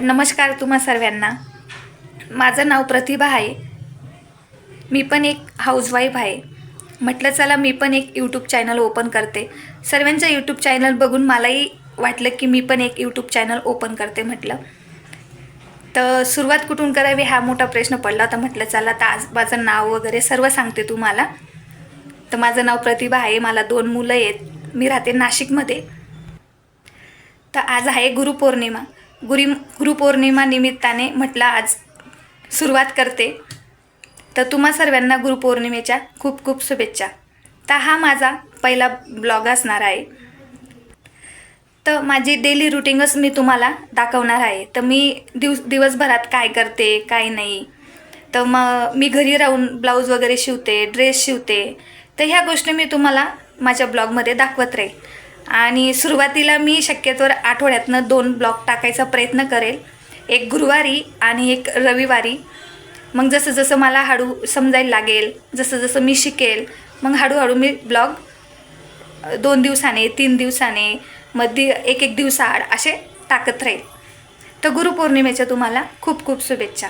नमस्कार तुम्हा सर्वांना. माझं नाव प्रतिभा आहे. मी पण एक हाऊसवाईफ आहे. म्हटलं चला मी पण एक यूट्यूब चॅनल ओपन करते. सर्वांचं यूट्यूब चॅनल बघून मलाही वाटलं की मी पण एक यूट्यूब चॅनल ओपन करते म्हटलं. तर सुरुवात कुठून करावी हा मोठा प्रश्न पडला होता. म्हटलं चला तर आज माझं नाव वगैरे सर्व सांगते तुम्हाला. तर माझं नाव प्रतिभा आहे. मला दोन मुलं आहेत. मी राहते नाशिकमध्ये. तर आज आहे गुरुपौर्णिमा. गुरी गुरुपौर्णिमा निमित्ताने म्हटलं आज सुरुवात करते. तर तुम्हा सर्वांना गुरुपौर्णिमेच्या खूप खूप शुभेच्छा. तर हा माझा पहिला ब्लॉग असणार आहे. तर माझी डेली रुटीनच मी तुम्हाला दाखवणार आहे. तर मी दिवस दिवसभरात काय करते काय नाही. तर मग मी घरी राहून ब्लाऊज वगैरे शिवते ड्रेस शिवते. तर ह्या गोष्टी मी तुम्हाला माझ्या ब्लॉगमध्ये दाखवत राहील. आणि सुरुवातीला मी शक्यतोवर आठवड्यातनं दोन ब्लॉग टाकायचा प्रयत्न करेल. एक गुरुवारी आणि एक रविवारी. मग जसं जसं मला हळू समजायला लागेल जसं जसं मी शिकेल मग हळूहळू मी ब्लॉग दोन दिवसाने तीन दिवसाने मध्ये एक एक दिवसाआड असे टाकत राहील. तर गुरुपौर्णिमेच्या तुम्हाला खूप खूप शुभेच्छा.